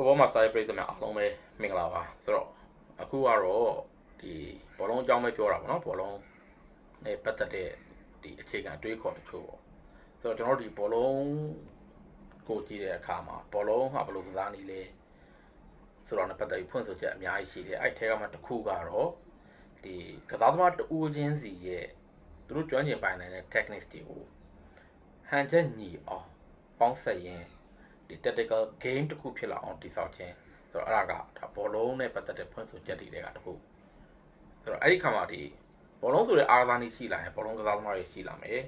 football master ရဲ့ပြည်သူများအားလုံးပဲမင်္ဂလာပါဆိုတော့အခုကတော့ဒီဘောလုံးအကြောင်းပဲပြောတာပေါ့နော်ဘောလုံးနဲ့ပတ်သက်တဲ့ဒီအခြေခံအတွေးခေါ်တချို့ပေါ့ဆိုတော့ကျွန်တော်တို့ဒီဘောလုံးကိုကြည့်တဲ့အခါမှာဘောလုံးဟာဘယ်လိုကစားနေလဲဆိုတော့လည်းပတ်သက်ပြီးဖွင့်ဆိုချက်အများကြီးရှိတယ်အဲ့ထဲကမှတစ်ခုကတော့ဒီကစားသမားတဦးချင်းစီရဲ့သူတို့ကျွမ်းကျင်ပိုင်နိုင်တဲ့ techniques တွေကိုဟန်ချက်ညီအောင်ပေါင်းဆက်ရင် ဒီ tactical game တစ်ခုဖြစ်လာအောင်တည်ဆောက်ခြင်းဆိုတော့အဲ့ဒါကဒါဘောလုံးနဲ့ပတ်သက်တဲ့ဖွင့်ဆိုချက်တွေတွေကတစ်ခုဆိုတော့အဲ့ဒီခါမှာဒီဘောလုံးဆိုတဲ့အားကစားနည်းရှိလာရင်ဘောလုံးကစားသမားတွေရှိလာမယ်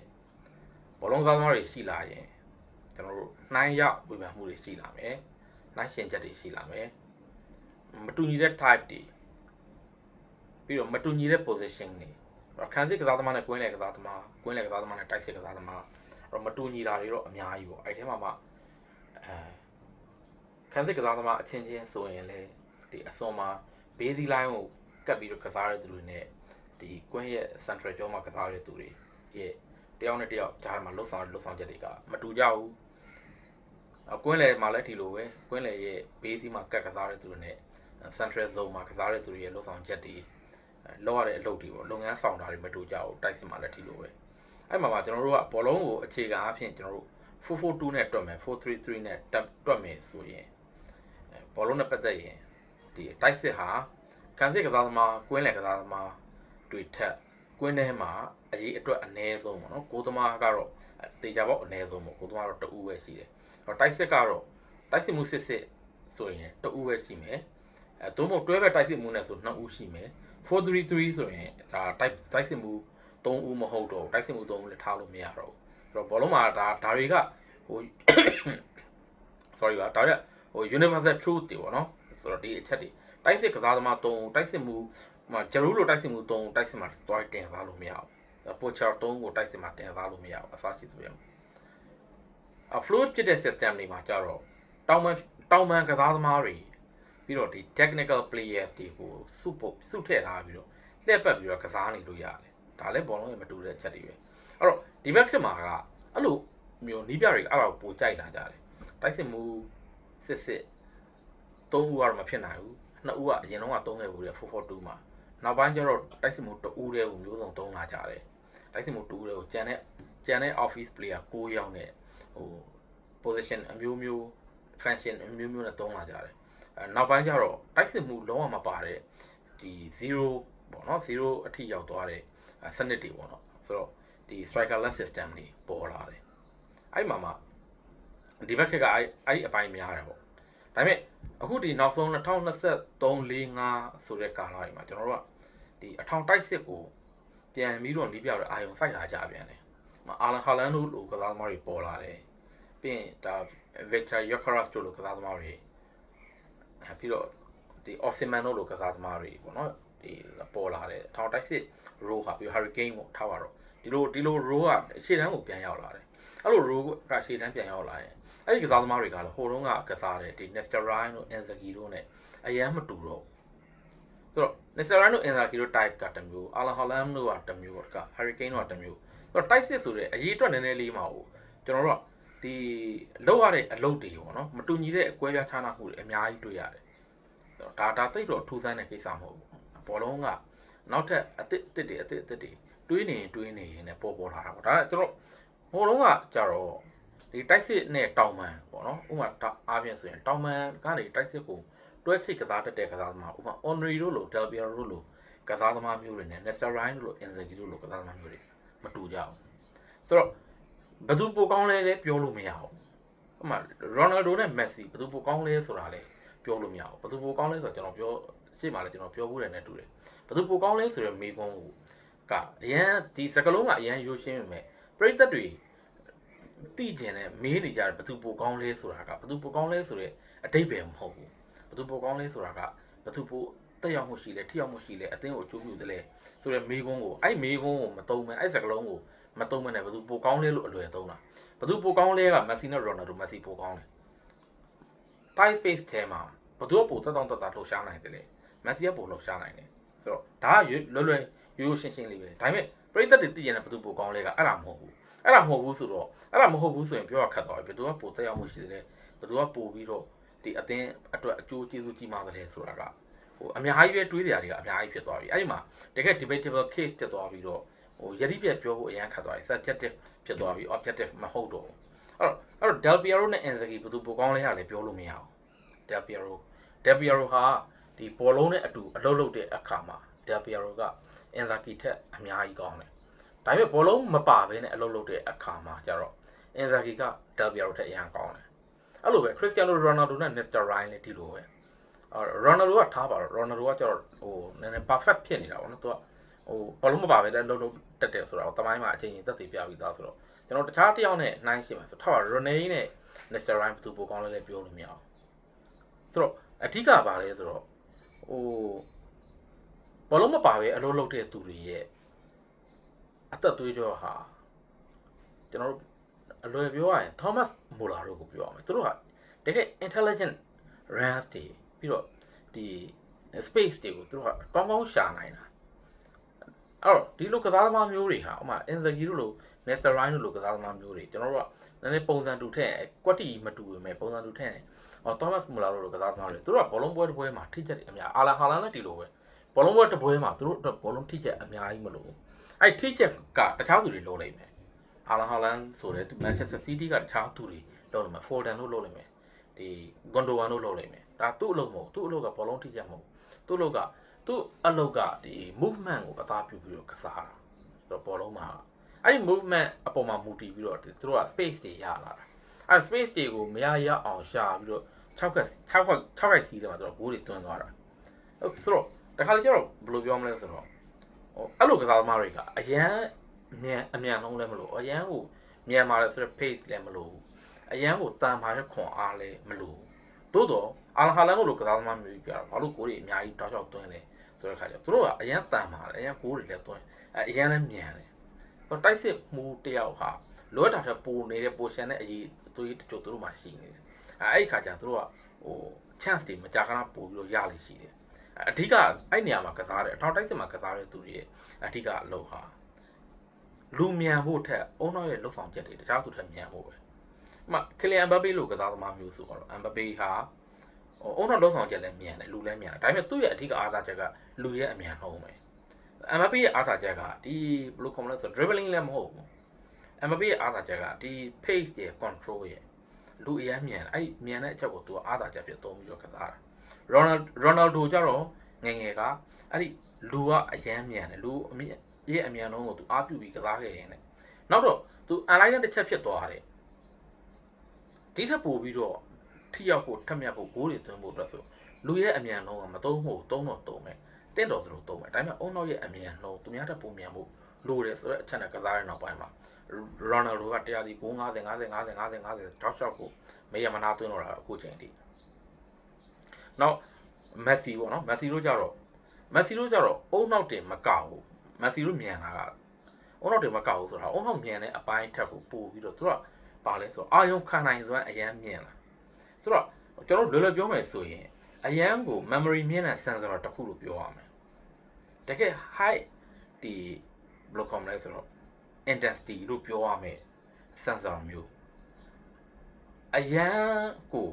ဘောလုံးကစားသမားတွေရှိလာရင်ကျွန်တော်တို့နှိုင်းရောက်ဝေဖန်မှုတွေရှိလာမယ်နှိုင်းရှင်ချက်တွေရှိလာမယ်မတူညီတဲ့ type တွေပြီးတော့မတူညီတဲ့ position တွေအဲ့တော့ခံစစ်ကစားသမားနဲ့ကွင်းလယ်ကစားသမားကွင်းလယ်ကစားသမားနဲ့တိုက်စစ်ကစားသမားအဲ့တော့မတူညီတာတွေတော့အများကြီးပေါ့အဲ့ဒီထဲမှာမှအဲ ခံစစ်ကစားသမားအချင်းချင်းဆိုရင်လေဒီအစွန်မှာဘေးစီလိုင်းကိုကပ်ပြီးတော့ကစားရတဲ့သူတွေနဲ့ဒီကွင်းရဲ့ central ကျောမှာကစားရတဲ့သူတွေရဲ့တယောက်နဲ့တယောက်ကြားမှာလှုပ်ဆောင်လှုပ်ဆောင်ချက်တွေကမတူကြဘူးအကွင်းလေမှာလည်းဒီလိုပဲကွင်းလေရဲ့ဘေးစီမှာကပ်ကစားရတဲ့သူတွေနဲ့ central zone မှာကစားရတဲ့သူတွေရဲ့လှုပ်ဆောင်ချက်တွေလောက်ရတဲ့အလုပ်တွေပေါ့လုပ်ငန်းဆောင်တာတွေမတူကြဘူးတိုက်စစ်မှာလည်းဒီလိုပဲအဲ့မှာမှာကျွန်တော်တို့ကဘောလုံးကိုအခြေခံအဖြစ်ကျွန်တော်တို့ 442နဲ့တွက်မယ်433နဲ့တက်တွက်မယ်ဆိုရင်အဲဘောလုံးနဲ့ပတ်သက်ရင်ဒီတိုက်စစ်ဟာကန်စစ်ကစားသမားကွင်းလယ်ကစားသမားတွေထက်ကွင်းထဲမှာအရေးအတွက်အနည်းဆုံးပေါ့နော်ကိုသမားကတော့တေချာပေါက်အနည်းဆုံးပေါ့ကိုသမားတော့တအူးပဲရှိတယ်အဲ့တော့တိုက်စစ်ကတော့တိုက်စစ်မှုစစ်စစ်ဆိုရင်တအူးပဲရှိမယ်အဲသို့မဟုတ်တွဲပဲတိုက်စစ်မှုနဲ့ဆို2ဦးရှိမယ်433ဆိုရင်ဒါတိုက်တိုက်စစ်မှု3ဦးမဟုတ်တော့တိုက်စစ်မှု3ဦးလည်းထားလို့မရတော့ဘူးဆို တော့ဘောလုံးမှာဒါဒါတွေကဟို sorry ပါဒါတွေကဟို universal truth တွေပေါ့နော်ဆိုတော့ဒီအချက်တွေတိုက်စစ်ကစားသမား3ဦးတိုက်စစ်မှုဟိုဂျရူးလိုတိုက်စစ်မှု3ဦးတိုက်စစ်မှာတွားတင်သွားလို့မရဘူးပိုချာ3ကိုတိုက်စစ်မှာတင်သွားလို့မရဘူးအစားရှိဆိုရမယ်အ fluid ဖြစ်တဲ့ system တွေမှာကြတော့တောင်ပန်တောင်ပန်ကစားသမားတွေပြီးတော့ဒီ technical players တွေကိုစုဖို့စုထည့်ထားပြီးတော့လှည့်ပတ်ပြီးတော့ကစားနေလို့ရတယ်ဒါလည်းဘောလုံးရဲ့မတူတဲ့အချက်တွေပဲ အဲ့တော့ဒီဘက်ခေတ်မှာကအဲ့လိုမျိုးနီးပြတွေအဲ့ဒါကိုပိုကြိုက်လာကြတယ်တိုက်စစ်မှုစစ်စစ်သုံးဦးကတော့မဖြစ်နိုင်ဘူးနှစ်ဦးကအရင်တော့ကသုံးခဲ့ဘူးလေ442မှာနောက်ပိုင်းကျတော့တိုက်စစ်မှုတဦးတည်းကိုမျိုးစုံသုံးလာကြတယ်တိုက်စစ်မှုတူးတည်းကိုကြံတဲ့ကြံတဲ့ office player 6ယောက်နဲ့ဟို position အမျိုးမျိုး function အမျိုးမျိုးနဲ့သုံးလာကြတယ်အဲနောက်ပိုင်းကျတော့တိုက်စစ်မှုလုံးဝမပါတဲ့ဒီ0ပေါ့နော်0အထိရောက်သွားတဲ့အဲစနစ်တွေပေါ့နော်ဆိုတော့ ဒီ strikerless system တွေပေါ်လာတယ်အဲ့မှာမှဒီဘက်ခက်ကအဲ့အဲ့ဒီအပိုင်းများတယ်ပေါ့ဒါပေမဲ့အခုဒီနောက်ဆုံး2023 45ဆိုတဲ့ကာလတွေမှာကျွန်တော်တို့ကဒီအထောင်တိုက်စစ်ကိုပြန်ပြီးတော့နီးပြတော့အာယုံဖိုက်လာကြပြန်တယ်။အာလန်ဟာလန်တို့လိုကစားသမားတွေပေါ်လာတယ်။ပြီးရင်ဒါ Victor Yokeras တို့လိုကစားသမားတွေအဲပြီးတော့ဒီ Osimhen တို့လိုကစားသမားတွေပေါ့နော်ဒီပေါ်လာတယ်။အထောင်တိုက်စစ် row ဟာပြီး Hurricane ပေါ့ထားပါတော့ ဒီလိုဒီလို row ကရှေ့တန်းကိုပြန်ရောက်လာတယ်။အဲ့လို row ကရှေ့တန်းပြန်ရောက်လာရင်အဲ့ဒီကစားသမားတွေကလည်းဟိုတုန်းကကစားတယ်ဒီ Nestorine တို့ Inzaghi တို့ ਨੇ အရန်မတူတော့ဘူးဆိုတော့ Nestorine တို့ Inzaghi တို့ type ကတစ်မျိုး Alan Holland တို့ကတစ်မျိုးက Hurricane တို့ကတစ်မျိုးဆိုတော့ type စစ်ဆိုတဲ့အရေးအတွက်နည်းနည်းလေးမှာဟိုကျွန်တော်တို့ကဒီလောက်ရတဲ့အလုပ်တွေပေါ့နော်မတူညီတဲ့အကွဲပြားခြားနားမှုတွေအများကြီးတွေ့ရတယ်ဒါဒါသိတော့ထူးဆန်းတဲ့ကိစ္စမဟုတ်ဘူးဘောလုံးကနောက်ထပ်အစ်စ်အစ်စ်တွေအစ်စ်အစ်စ်တွေ တွေးနေရင်တွေးနေရင်လည်းပေါ်ပေါ်လာတာပေါ့ဒါကကျွန်တော်ဟိုတုန်းကကြတော့ဒီတိုက်စစ်နဲ့တောင်ပန်ပေါ့နော်ဥပမာအားဖြင့်ဆိုရင်တောင်ပန်ကနေတိုက်စစ်ကိုတွဲချိတ်ကစားတတ်တဲ့ကစားသမားဥပမာ Onry တို့လို Del Piero တို့လိုကစားသမားမျိုးတွေနဲ့ Nestorine တို့လို Inzaghi တို့လိုကစားသမားမျိုးတွေမတူကြဘူးဆိုတော့ဘယ်သူပိုကောင်းလဲလဲပြောလို့မရဘူးဥပမာ Ronaldo နဲ့ Messi ဘယ်သူပိုကောင်းလဲဆိုတာလဲပြောလို့မရဘူးဘယ်သူပိုကောင်းလဲဆိုတော့ကျွန်တော်ပြောရှေ့မှာလည်းကျွန်တော်ပြောဘူးတယ်နဲ့တူတယ်ဘယ်သူပိုကောင်းလဲဆိုတော့မေးခွန်းကို ကအရန်ဒီစကလုံးကအရန်ရိုးရှင်းပေမဲ့ပရိသတ်တွေတိကျင်တဲ့မေးနေကြတယ်ဘသူပိုကောင်းလဲဆိုတာကဘသူပိုကောင်းလဲဆိုတော့အတိတ်ပဲမဟုတ်ဘူးဘသူပိုကောင်းလဲဆိုတာကဘသူပိုတက်ရောက်မှုရှိလဲထိရောက်မှုရှိလဲအသင်းကိုအကျိုးပြုတယ်လဲဆိုတော့မေးခွန်းကိုအဲ့မေးခွန်းကိုမတုံးမဲအဲ့စကလုံးကိုမတုံးမဲနဲ့ဘသူပိုကောင်းလဲလို့အလွယ်သုံးတာဘသူပိုကောင်းလဲကမက်ဆီနဲ့ရိုနယ်ဒိုမက်ဆီပိုကောင်းတယ် tight space ထဲမှာဘသူကပိုတက်တောင့်တက်တာလှုပ်ရှားနိုင်တယ်လေမက်ဆီကပိုလှုပ်ရှားနိုင်တယ်ဆိုတော့ဒါကလွယ်လွယ် ရိုးရိုးရှင်းရှင်းလေးပဲဒါပေမဲ့ပရိသတ်တွေသိရင်လည်းဘသူပိုကောင်းလဲကအဲ့ဒါမဟုတ်ဘူးအဲ့ဒါမဟုတ်ဘူးဆိုတော့အဲ့ဒါမဟုတ်ဘူးဆိုရင်ပြောရခက်သွားပြီဘယ်သူကပိုတက်ရောက်မှုရှိတယ်လဲဘယ်သူကပိုပြီးတော့ဒီအသင်းအတွက်အကျိုးကျေးဇူးကြီးမားတယ်ဆိုတာကဟိုအများကြီးပဲတွေးကြရတယ်ကအများကြီးဖြစ်သွားပြီအဲ့ဒီမှာတကယ် debatable case ဖြစ်သွားပြီးတော့ဟိုယတိပြတ်ပြောဖို့အရန်ခတ်သွားပြီ subjective ဖြစ်သွားပြီ objective မဟုတ်တော့ဘူးအဲ့တော့အဲ့တော့ Del Piero နဲ့ Inzaghi ဘယ်သူပိုကောင်းလဲရလဲပြောလို့မရအောင် Del Piero Del Piero ဟာဒီဘောလုံးနဲ့အတူအလုပ်လုပ်တဲ့အခါမှာ Del Piero က Inzaghi ထက်အများကြီးကောင်းတယ်ဒါပေမဲ့ဘောလုံးမပါဘဲနဲ့အလုပ်လုပ်တဲ့အခါမှာကျတော့ Inzaghi က Del Piero ထက်အရန်ကောင်းတယ်အဲ့လိုပဲ Cristiano Ronaldo နဲ့ Mr. Ryan လည်းဒီလိုပဲအော် Ronaldo ကထားပါတော့ Ronaldo ကကျတော့ဟိုနည်းနည်း perfect ဖြစ်နေတာပေါ့နော်သူကဟိုဘောလုံးမပါဘဲလည်းလုပ်လုပ်တက်တယ်ဆိုတော့တမိုင်းမှာအချိန်ကြီးသက်သေပြပြီးသားဆိုတော့ကျွန်တော်တခြားတစ်ယောက်နဲ့နှိုင်းရှင်းမှာဆိုထားပါ Ronaldo နဲ့ Mr. Ryan ဘယ်သူပိုကောင်းလဲလည်းပြောလို့မရအောင်ဆိုတော့အဓိကပါလဲဆိုတော့ဟို ဘောလုံးမပါဘဲအလုပ်လုပ်တဲ့သူတွေရဲ့အသက်သွေးကြောဟာကျွန်တော်တို့အလွယ်ပြောရရင် Thomas Muller တို့ကိုပြောရမယ်သူတို့ကတကယ် intelligent runs တွေပြီးတော့ဒီ space တွေကိုသူတို့ကကောင်းကောင်းရှာနိုင်တာအဲ့တော့ဒီလိုကစားသမားမျိုးတွေဟာဥပမာ Inzaghi တို့လို Nesta Ryan တို့လိုကစားသမားမျိုးတွေကျွန်တော်တို့ကနည်းနည်းပုံစံတူထက်ကွက်တီမတူပေမဲ့ပုံစံတူထက်ဟော Thomas Muller တို့လိုကစားသမားတွေသူတို့ကဘောလုံးပွဲတစ်ပွဲမှာထိချက်တွေအများအာလာဟာလန်လည်းဒီလိုပဲ ဘောလုံးပွဲတစ်ပွဲမှာသူတို့အတွက်ဘောလုံးထိချက်အများကြီးမလို့အဲ့ထိချက်ကတခြားသူတွေလိုလိုက်မယ်အာလာဟာလန်ဆိုတဲ့ Manchester City ကတခြားသူတွေလုပ်နေမှာ Foden တို့လုပ်နေမယ်ဒီ Gondogan တို့လုပ်လိုက်မယ်ဒါသူ့အလုပ်မဟုတ်သူ့အလုပ်ကဘောလုံးထိချက်မဟုတ်သူ့အလုပ်ကသူ့အလုပ်ကဒီ movement ကိုအသားပြုပြီးတော့ကစားတာဆိုတော့ဘောလုံးမှာအဲ့ဒီ movement အပေါ်မှာမူတည်ပြီးတော့သူတို့က space တွေရလာတာအဲ့ space တွေကိုမရရအောင်ရှာပြီးတော့6ခက်6ခက်6ခက်စီးတယ်မှာသူတို့ဘိုးတွေတွန်းသွားတာဟုတ်ဆိုတော့ တခါလေကျတော့ဘယ်လိုပြောမလဲဆိုတော့ဟိုအဲ့လိုကစားသမားတွေကအရန်မြန်အမြန်လုံးလည်းမလို့အရန်ကိုမြန်မာတယ်ဆိုတော့ pace လည်းမလို့အရန်ကိုတန်မာတဲ့ခွန်အားလည်းမလို့သို့တော့အာလဟာလန်တို့လိုကစားသမားမျိုးကြီးပြတော့ဘာလို့ကိုယ်တွေအများကြီးတောက်ချောက်တွင်းလဲဆိုတဲ့ခါကျတော့သူတို့ကအရန်တန်မာတယ်အရန်ကိုယ်တွေလည်းတွင်းအဲအရန်လည်းမြန်တယ်တော့တိုက်စစ်မှုတယောက်ဟာလိုအပ်တာထက်ပိုနေတဲ့ position နဲ့အရေးသူကြီးတချို့သူတို့မှရှိနေတယ်အဲအဲ့ဒီခါကျသူတို့ကဟို chance တွေမကြာခဏပို့ပြီးတော့ရလိမ့်ရှိတယ် အဓိကအဲ့နေရာမှာကစားတယ်အထောက်တိုက်စစ်မှာကစားတဲ့သူတွေရဲ့အဓိကအလုပ်ဟာလူမြန်ဖို့ထက်အုံနောက်ရဲ့လှုပ်ဆောင်ချက်တွေတခြားသူထက်မြန်ဖို့ပဲဥပမာကလီယန်ဘပ်ဘေးလိုကစားသမားမျိုးဆိုတော့အမ်ဘဘေးဟာဟိုအုံနောက်လှုပ်ဆောင်ချက်လည်းမြန်တယ်လူလည်းမြန်တယ်ဒါပေမဲ့သူ့ရဲ့အဓိကအားသာချက်ကလူရဲ့အမြန်နှုံးပဲအမ်ဘဘေးရဲ့အားသာချက်ကဒီဘယ်လိုခေါ်မလဲဆို dribbling လည်းမဟုတ်ဘူးအမ်ဘဘေးရဲ့အားသာချက်ကဒီ pace ရဲ့ control ရဲ့လူအရင်မြန်အဲ့မြန်တဲ့အချက်ကိုသူကအားသာချက်ဖြစ်သုံးပြီးတော့ကစားတာ ရိုနယ်ရိုနယ်ဒိုကျတော့ငယ်ငယ်ကအဲ့ဒီလူကအရန်မြန်တယ်လူအမြင့်ရဲ့အမြန်လုံးကိုသူအားပြုပြီးကစားခဲ့ရင်လည်းနောက်တော့သူအန်လိုက်တဲ့တစ်ချက်ဖြစ်သွားတယ်ဒီထက်ပိုပြီးတော့ထိရောက်ဖို့ထက်မြက်ဖို့ဂိုးတွေသွင်းဖို့အတွက်ဆိုလူရဲ့အမြန်လုံးကမသုံးဖို့သုံးတော့သုံးမယ်တင့်တော်သလိုသုံးမယ်ဒါပေမဲ့အုံနောက်ရဲ့အမြန်လုံးသူများထက်ပိုမြန်ဖို့လိုတယ်ဆိုတော့အချက်နဲ့ကစားတဲ့နောက်ပိုင်းမှာရိုနယ်ဒိုကတရားဒီ950 50 50 50 50တောက်လျှောက်ကိုမေးရမနာသွင်းတော့တာအခုချိန်ထိ နောက်မက်ဆီပေါ့နော်မက်ဆီတို့ကြတော့မက်ဆီတို့ကြတော့အုံနောက်တင်မကောက်ဘူးမက်ဆီတို့မြန်တာကအုံနောက်တင်မကောက်ဘူးဆိုတာအုံနောက်မြန်တဲ့အပိုင်းထက်ကိုပို့ပြီးတော့သူကပါလဲဆိုတော့အာယုံခံနိုင်စွမ်းအရန်မြန်လာဆိုတော့ကျွန်တော်လွယ်လွယ်ပြောမယ်ဆိုရင်အရန်ကို memory မြင့်တဲ့ sensor တစ်ခုလို့ပြောရမယ်တကယ် high ဒီဘယ်လိုခေါ်မလဲဆိုတော့ intensity လို့ပြောရမယ် sensor မျိုးအရန်ကို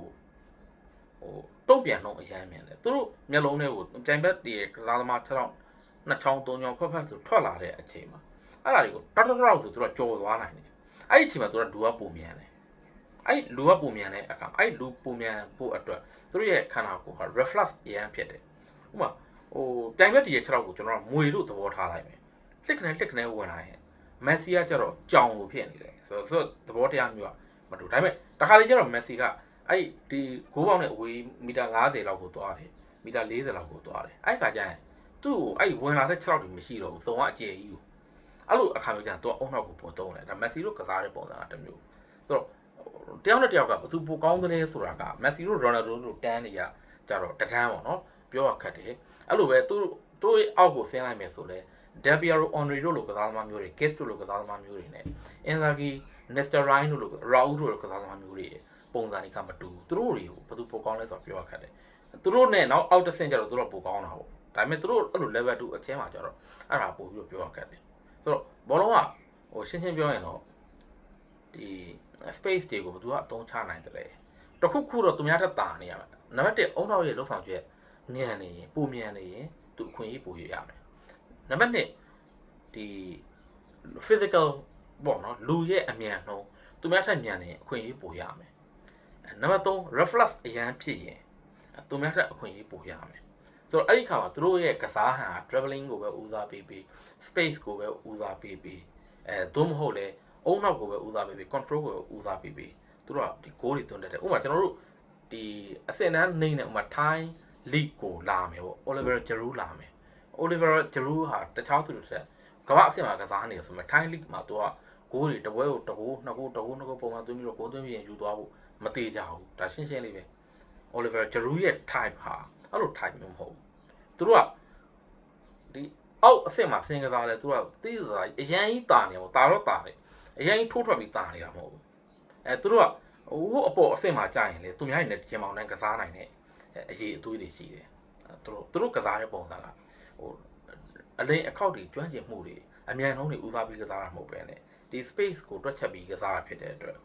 ဟို တုံ့ပြန်တော့အရန်မြန်တယ်သူတို့မျက်လုံးထဲကိုကြိုင်ဘက်တွေကစားသမား6ချောင်းနှစ်ချောင်းသုံးချောင်းဖက်ဖက်ဆိုထွက်လာတဲ့အချိန်မှာအဲ့ဒါတွေကိုတောက်တောက်တောက်ဆိုသူတို့ကြော်သွားနိုင်တယ်အဲ့ဒီအချိန်မှာသူတို့လူကပုံမြန်တယ်အဲ့လူကပုံမြန်တဲ့အခါအဲ့လူပုံမြန်ဖို့အတွက်သူတို့ရဲ့ခန္ဓာကိုယ်ဟာ reflux အရန်ဖြစ်တယ်ဥပမာဟိုကြိုင်ဘက်တွေရဲ့6ချောင်းကိုကျွန်တော်ကမွေလို့သဘောထားလိုက်မယ်တစ်ခနဲ့တစ်ခနဲ့ဝင်လာရင်မက်ဆီကကျတော့ကြောင်လို့ဖြစ်နေတယ်ဆိုတော့သဘောတရားမျိုးကမတူဒါပေမဲ့တခါလေကျတော့မက်ဆီက အဲ့ဒီဂိုးပေါက်နဲ့အဝေးမီတာ90လောက်ကိုသွားတယ်မီတာ40လောက်ကိုသွားတယ်အဲ့ခါကျရင်သူ့ကိုအဲ့ဝင်လာတဲ့6လောက်တွေမရှိတော့ဘူးသုံးကအကျယ်ကြီးကိုအဲ့လိုအခါမျိုးကျရင်သူကအုံနောက်ကိုပေါ်တုံးတယ်ဒါမက်ဆီတို့ကစားတဲ့ပုံစံကတစ်မျိုးဆိုတော့တယောက်နဲ့တယောက်ကဘယ်သူပိုကောင်းသလဲဆိုတာကမက်ဆီတို့ရိုနယ်ဒိုတို့တန်းနေရကြတော့တကန်းပေါ့နော်ပြောရခက်တယ်အဲ့လိုပဲသူတို့ရဲ့အောက်ကိုဆင်းလိုက်မယ်ဆိုလဲ Del Piero Henry တို့လိုကစားသမားမျိုးတွေ Guest တို့လိုကစားသမားမျိုးတွေနဲ့ Inzaghi Nesta Ryan တို့လို Raul တို့လိုကစားသမားမျိုးတွေ ပုံစံတွေကမတူဘူးသူတို့တွေကိုဘယ်သူပိုကောင်းလဲဆိုတော့ပြောရခက်တယ်သူတို့နဲ့နောက်အောက်တစ်ဆင့်ကျတော့သူတို့ပိုကောင်းတာပေါ့ဒါပေမဲ့သူတို့အဲ့လို level 2အချင်းမှာကျတော့အဲ့ဒါပို့ပြီးတော့ပြောရခက်တယ်ဆိုတော့ဘောလုံးကဟိုရှင်းရှင်းပြောရင်တော့ဒီ space တွေကိုဘယ်သူကအသုံးချနိုင်တယ်လဲတစ်ခုခုတော့သူများထက်တာနေရမယ်နံပါတ်1အုံနောက်ရဲ့လောက်ဆောင်ချက်မြန်နေရင်ပုံမြန်နေရင်သူအခွင့်အရေးပိုရရမယ်နံပါတ်2ဒီ physical ပေါ့နော်လူရဲ့အမြန်နှုန်းသူများထက်မြန်နေရင်အခွင့်အရေးပိုရမယ်အဲ နံပါတ်3 reflex အရန်ဖြစ်ရင်သူများထက်အခွင့်အရေးပိုရမယ်ဆိုတော့အဲ့ဒီခါမှာသူတို့ရဲ့ကစားဟန်က traveling ကိုပဲဦးစားပေးပြီး space ကိုပဲဦးစားပေးပြီးအဲသို့မဟုတ်လေအုံနောက်ကိုပဲဦးစားပေးပြီး control ကိုပဲဦးစားပေးပြီးသူတို့ကဒီ goal တွေတွန်းတတ်တယ်ဥပမာကျွန်တော်တို့ဒီအစင်တန်းနေနဲ့ဥပမာ Thai league ကိုလာမယ်ပေါ့ Oliver Giroud လာမယ် Oliver Giroud ဟာတခြားသူတွေထက်ကမ္ဘာအဆင့်မှာကစားနေတယ်ဆိုမှ Thai league မှာသူက ဂိုးတွေတပွဲကိုတကိုးနှစ်ကိုးတကိုးနှစ်ကိုးပုံမှန်သွင်းပြီးတော့ဂိုးသွင်းပြီးရင်ယူသွားဖို့မသေးကြဘူးဒါရှင်းရှင်းလေးပဲ Oliver Giroud ရဲ့ type ဟာအဲ့လို type မျိုးမဟုတ်ဘူးသူတို့ကဒီအောက်အဆင့်မှာဆင်ကစားလဲသူကတိကျစားအရန်ကြီးတာနေပေါ့တာတော့တာတယ်အရန်ကြီးထိုးထွက်ပြီးတာနေတာမဟုတ်ဘူးအဲသူတို့ကဟိုအပေါ်အဆင့်မှာကြာရင်လေသူများရဲ့ဂျင်မောင်တိုင်းကစားနိုင်တဲ့အရေးအသွေးတွေရှိတယ်သူတို့သူတို့ကစားတဲ့ပုံစံကဟိုအလိန်အခောက်တွေကျွမ်းကျင်မှုတွေအမြန်နှုန်းတွေဦးစားပြီးကစားတာမဟုတ်ပဲね ဒီ space ကိုတွက်ချက်ပြီးကစားတာဖြစ်တဲ့အတွက်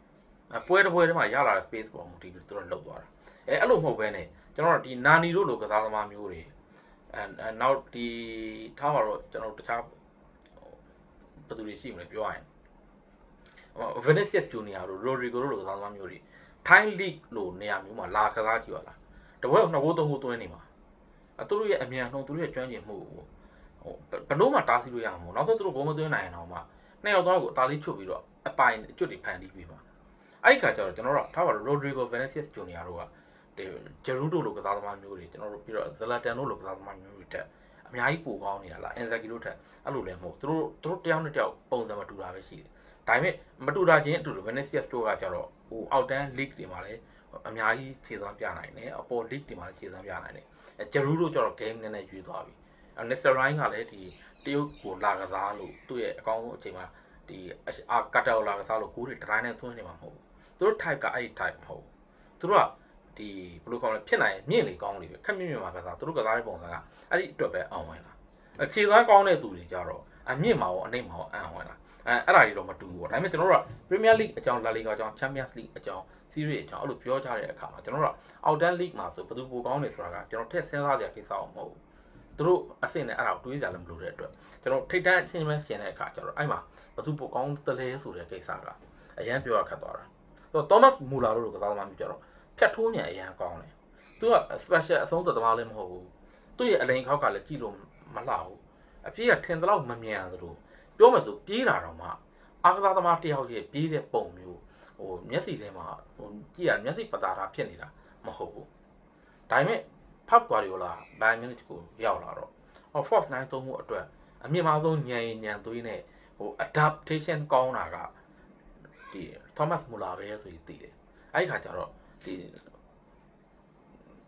အပွဲတစ်ပွဲထဲမှာရလာတဲ့ space ပေါ်မူတည်ပြီးသူတို့လှုပ်သွားတာအဲအဲ့လိုမဟုတ်ပဲねကျွန်တော်တို့ဒီနာနီတို့လိုကစားသမားမျိုးတွေအဲအဲနောက်ဒီထားပါတော့ကျွန်တော်တို့တခြားဘယ်သူတွေရှိမလဲပြောရရင်ဟို Vinicius Junior တို့ Rodrigo တို့လိုကစားသမားမျိုးတွေ Thai League လိုနေရာမျိုးမှာလာကစားကြည့်ပါလားတပွဲနှစ်ဘိုးသုံးဘိုးသွင်းနေမှာအသူတို့ရဲ့အမြန်နှုန်းသူတို့ရဲ့ကျွမ်းကျင်မှုကိုဟိုဘလို့မှတားဆီးလို့ရမှာမဟုတ်နောက်ဆုံးသူတို့ဘုံမသွင်းနိုင်အောင်မှ နှစ်ယောက်သားကိုအသာလေးချုပ်ပြီးတော့အပိုင်အကျွတ်တွေဖန်တီးပြီးမှာအဲ့ဒီခါကျတော့ကျွန်တော်တို့ထားပါတော့ Rodrigo Vinicius Junior တို့ကဒီဂျရူဒိုလိုကစားသမားမျိုးတွေကျွန်တော်တို့ပြီးတော့ဇလာတန်တို့လိုကစားသမားမျိုးတွေတက်အများကြီးပိုကောင်းနေတာလားအန်ဇာကီတို့ထက်အဲ့လိုလည်းမဟုတ်သူတို့သူတို့တယောက်နဲ့တယောက်ပုံစံမတူတာပဲရှိတယ်ဒါပေမဲ့မတူတာချင်းအတူတူ Vinicius တို့ကကျတော့ဟိုအောက်တန်း league တွေမှာလည်းအများကြီးခြေစွမ်းပြနိုင်တယ်အပေါ် league တွေမှာလည်းခြေစွမ်းပြနိုင်တယ်အဲဂျရူဒိုကျတော့ game နဲ့နဲ့ယူသွားပြီအဲ Mr. Ryan ကလည်းဒီ တရုတ်ကိုလာကစားလို့သူ့ရဲ့အကောင်းဆုံးအချိန်မှာဒီအာကတ်တောလာကစားလို့ကိုယ်တွေတတိုင်းနဲ့သွင်းနေမှာမဟုတ်ဘူးသူတို့ type ကအဲ့ဒီ type မဟုတ်ဘူးသူတို့ကဒီဘယ်လိုခေါ်လဲဖြစ်နိုင်မြင့်လေကောင်းလေပဲခက်မြင့်မြင့်မှာကစားသူတို့ကစားတဲ့ပုံစံကအဲ့ဒီအတွက်ပဲအောင်ဝင်လာအခြေသွားကောင်းတဲ့သူတွေကြတော့အမြင့်မှာရောအနှိမ့်မှာရောအံ့ဝင်လာအဲအဲ့ဒါတွေတော့မတူဘူးပေါ့ဒါပေမဲ့ကျွန်တော်တို့က Premier League အကြောင်း La Liga အကြောင်း Champions League အကြောင်း Serie အကြောင်းအဲ့လိုပြောကြတဲ့အခါမှာကျွန်တော်တို့က Outer League မှာဆိုဘယ်သူပိုကောင်းနေဆိုတာကကျွန်တော်ထည့်စဉ်းစားကြကိစ္စအောင်မဟုတ်ဘူး သူတို့အဆင့်နဲ့အဲ့ဒါကိုတွေးကြလည်းမလို့တဲ့အတွက်ကျွန်တော်ထိတ်တန့်အချင်းချင်းရှင်တဲ့အခါကျတော့အဲ့မှာဘသူပိုကောင်းတလဲဆိုတဲ့ကိစ္စကအရန်ပြောရခက်သွားတာဆိုတော့ Thomas Muller တို့လိုကစားသမားမျိုးကြတော့ဖြတ်ထိုးမြန်အရန်ကောင်းတယ်သူက special အဆုံးသက်သမားလည်းမဟုတ်ဘူးသူ့ရဲ့အလိန်ခောက်ကလည်းကြည့်လို့မလှဘူးအပြေးကထင်သလောက်မမြန်သလိုပြောမှဆိုပြေးတာတော့မှအားကစားသမားတယောက်ရဲ့ပြေးတဲ့ပုံမျိုးဟိုမျက်စိထဲမှာဟိုကြည့်ရမျက်စိပတာတာဖြစ်နေတာမဟုတ်ဘူးဒါပေမဲ့ ဖတ်ကွာရီယိုလာဘိုင်မြူနစ်ကိုရောက်လာတော့ဟော force 9သုံးမှုအတွက်အမြင့်မားဆုံးညံရင်ညံသွေးနဲ့ဟို adaptation ကောင်းတာကဒီ Thomas Muller ပဲဆိုပြီးသိတယ်အဲ့ဒီခါကျတော့ဒီ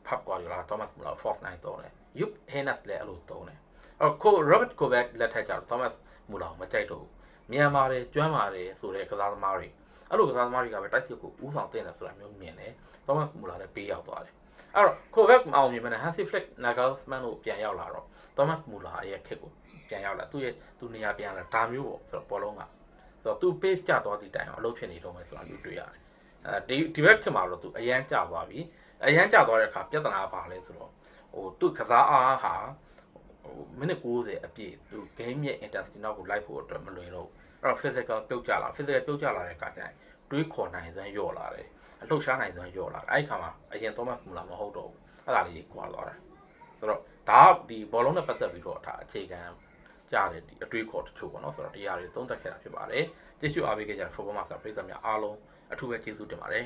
ဖတ်ကွာရီယိုလာ Thomas Muller force 9သုံးတယ် Yup Hennes လည်းအဲ့လိုသုံးတယ်အဲ့ကို Robert Kovac လက်ထက်ကျတော့ Thomas Muller မကြိုက်တော့ဘူးမြန်မာတယ်ကျွမ်းပါတယ်ဆိုတဲ့ကစားသမားတွေအဲ့လိုကစားသမားတွေကပဲတိုက်စစ်ကိုဥဆောင်တင်တယ်ဆိုတာမျိုးမြင်တယ်။ Thomas Muller လည်းပေးရောက်သွားတယ်။ အဲ့တော့ Kovac မအောင်မြင်မနဲ့ Hansi Flick Nagelsmann တို့ပြန်ရောက်လာတော့ Thomas Muller ရဲ့ခက်ကိုပြန်ရောက်လာသူ့ရဲ့သူနေရာပြန်လာဒါမျိုးပေါ့ဆိုတော့ဘောလုံးကဆိုတော့သူ pace ကျသွားသည့်တိုင်အောင်အလုပ်ဖြစ်နေတော့မယ်ဆိုတာမျိုးတွေ့ရတယ်။အဲဒီဒီဘက်ခင်မှာတော့သူအရန်ကျသွားပြီ။အရန်ကျသွားတဲ့အခါပြဿနာပါလဲဆိုတော့ဟိုသူကစားအားဟာဟိုမိနစ်90အပြည့်သူ game ရဲ့ intensity နောက်ကိုလိုက်ဖို့အတွက်မလွယ်တော့ဘူးအဲ့တော့ physical ပြုတ်ကျလာ physical ပြုတ်ကျလာတဲ့အခါကျရင်တွေးခေါ်နိုင်စွမ်းလျော့လာတယ် အလှုပ်ရှားနိုင်စွမ်းလျော့လာတယ်အဲ့ဒီခါမှာအရင် Thomas Muller မဟုတ်တော့ဘူးအဲ့ဒါလေးကွာသွားတယ်ဆိုတော့ဒါကဒီဘောလုံးနဲ့ပတ်သက်ပြီးတော့ဒါအခြေခံကြားတဲ့ဒီအတွေးခေါ်တချို့ပေါ့နော်ဆိုတော့တရားတွေသုံးသပ်ခဲ့တာဖြစ်ပါတယ်ကျေးဇူးအားပေးကြတဲ့ Football Master ပရိသတ်များအားလုံးအထူးပဲကျေးဇူးတင်ပါတယ်